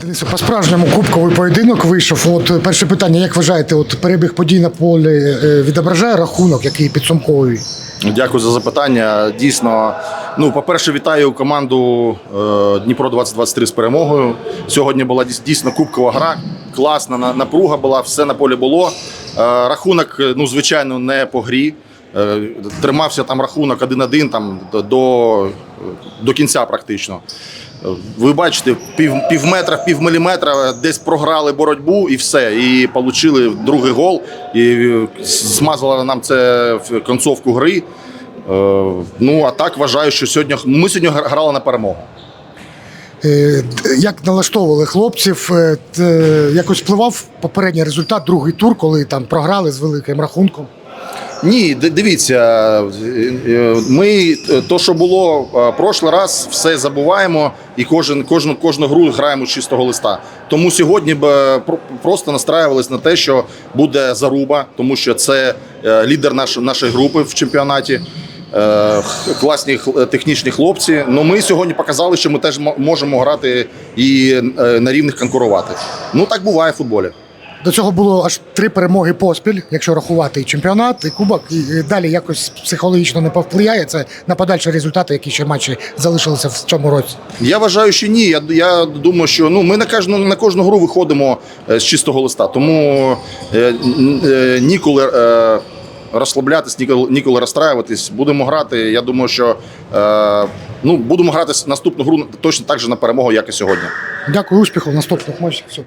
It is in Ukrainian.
Денисе, по справжньому кубковий поєдинок вийшов. От е, перше питання: як вважаєте, от перебіг подій на полі е, відображає рахунок, який підсумковий? Дякую за запитання. Дійсно, ну, по-перше, вітаю команду е, Дніпро 2023 з перемогою. Сьогодні була дійсно кубкова гра. Класна напруга була, все на полі було. Рахунок, ну, звичайно, не по грі. Тримався там рахунок 1-1 там, до, до кінця практично. Ви бачите, пів, пів метра, пів міліметра десь програли боротьбу і все. І отримали другий гол. І змазала нам це в концовку гри. Е, Ну, а так вважаю, що сьогодні ми сьогодні грали на перемогу. Е, Як налаштовували хлопців? Е, Якось впливав попередній результат, другий тур, коли там програли з великим рахунком? Ні, дивіться, е, е, ми е, то, що було прошлий раз, все забуваємо і кожен, кожну, кожну гру граємо з чистого листа. Тому сьогодні б про- просто настраювались на те, що буде заруба, тому що це лідер наш, нашої групи в чемпіонаті. Класні технічні хлопці. Ну ми сьогодні показали, що ми теж можемо грати і на рівних конкурувати. Ну так буває в футболі. До цього було аж три перемоги поспіль, якщо рахувати і чемпіонат, і кубок, і далі якось психологічно не повпливає це на подальші результати, які ще матчі залишилися в цьому році. Я вважаю, що ні. Я, я думаю, що ну ми на кожну на кожну гру виходимо е, з чистого листа. Тому е, е, ніколи е, розслаблятись, ніколи, ніколи розстраюватись. Будемо грати. Я думаю, що е, ну будемо грати наступну гру точно так же на перемогу, як і сьогодні. Дякую, успіху в наступних матчах. Все.